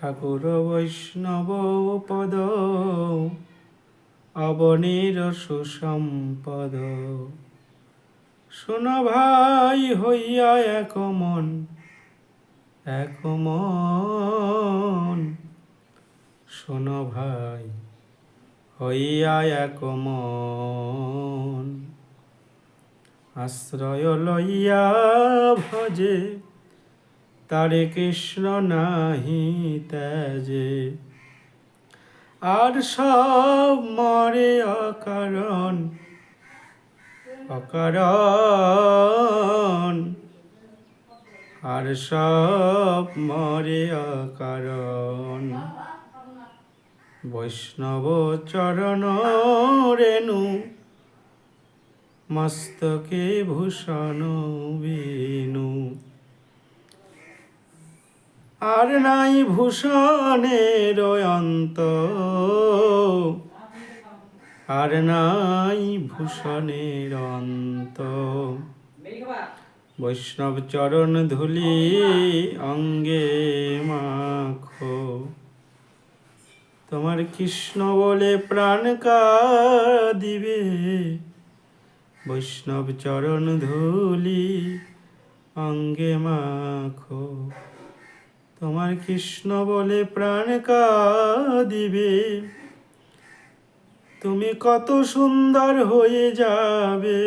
ঠাকুর বৈষ্ণব পদ, অবনীর সুসম্পদ। শোন ভাই, হইয়া এক মন এক মন। শোন ভাই, হইয়া এক মন। আশ্রয় লইয়া ভজে তারে কৃষ্ণ নাহি ত্যাজে। আর সব মরে অকারণ অকারণ। আর সব মরে অকারণ। বৈষ্ণব চরণ রেণু, মস্তকে ভূষণ বেনু। আর নাই ভূষণের অন্ত। আর নাই ভূষণের অন্ত। বৈষ্ণব চরণ ধুলি অঙ্গে মাখো। তোমার কৃষ্ণ বলে প্রাণ দিবে বৈষ্ণব চরণ ধুলি অঙ্গে মাখো। তোমার কৃষ্ণ বলে প্রাণ দিবে তুমি কত সুন্দর হয়ে যাবে।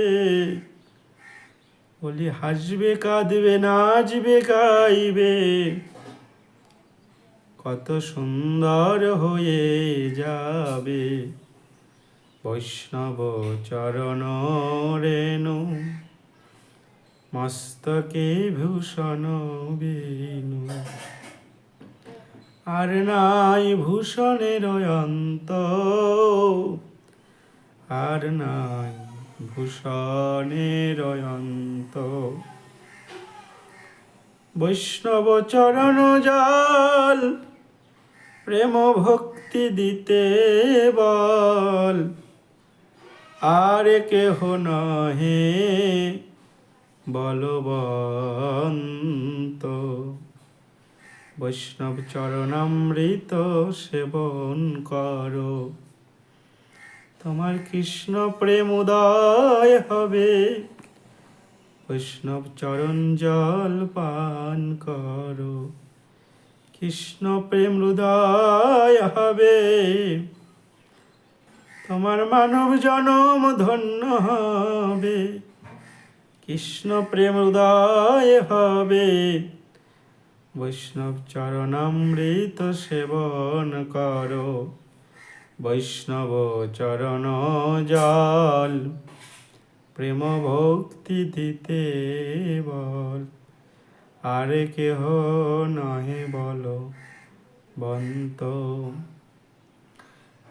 বলি, হাসবে, কাঁদবে, নাচবে, গাইবে। কত সুন্দর হয়ে যাবে। বৈষ্ণব চরণ রেণু, মস্তকে ভূষণ বেণু আর নাই ভূষণের অন্ত আর নাই ভূষণের অন্ত বৈষ্ণব চরণ জল, প্রেম ভক্তি দিতে বল। আর কেহ নহে বলবন্ত। বৈষ্ণব চরণামৃত সেবন করো। তোমার কৃষ্ণ প্রেম উদয় হবে। বৈষ্ণব চরণ জল পান করো। কৃষ্ণ প্রেম হৃদয় হবে। তোমার মানব জনম ধন্য হবে। কৃষ্ণ প্রেম হৃদয় হবে। বৈষ্ণব চরণামৃত সেবন করো। বৈষ্ণব চরণ জল প্রেম ভক্তি দিতে বল। আর কেহ নহে বলো, বন্ত।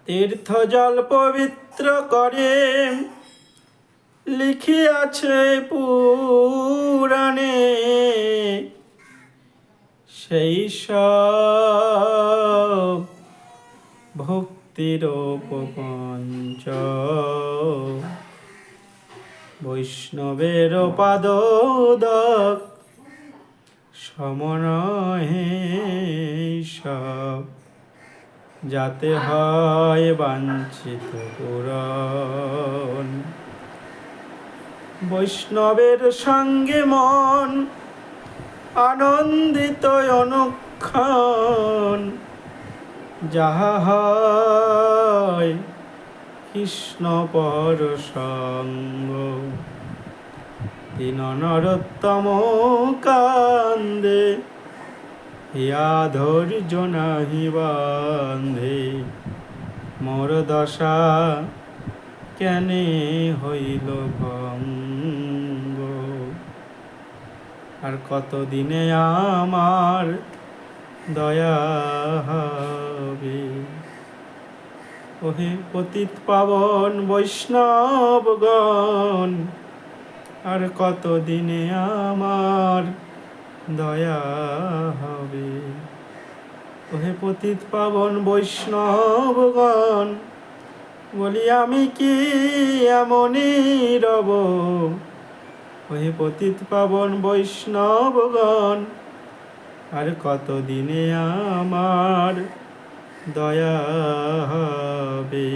তীর্থ জল পবিত্র করে, লিখিয়াছে পুরাণে। সেই সব ভক্তির পঞ্চ বৈষ্ণবের পাদোদক সমনহে সব। যাতে হয় বাঞ্ছিত পুরন বৈষ্ণবের সঙ্গে মন আনন্দিত অনুক্ষণ, যাহা হয় কৃষ্ণ পর সঙ্গ দিন নরোত্তম কান্দে ইয়া ধৈর্য নাহি বান্ধে। মোর দশা কেনে হইল ভঙ্গ আর কত দিনে আমার দয়া হবে? ওহে পতিত পাবন বৈষ্ণবগণ, আর কত দিনে আমার দয়া হবে? ওহে পতিত পাবন বৈষ্ণবগণ, বলি আমি কি এমনই রব? ওহে পতিত পাবন বৈষ্ণবগণ। আর কতদিনে আমার দয়া হবে?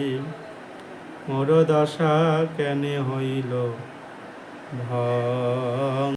মোর দশা কেন হইল ভং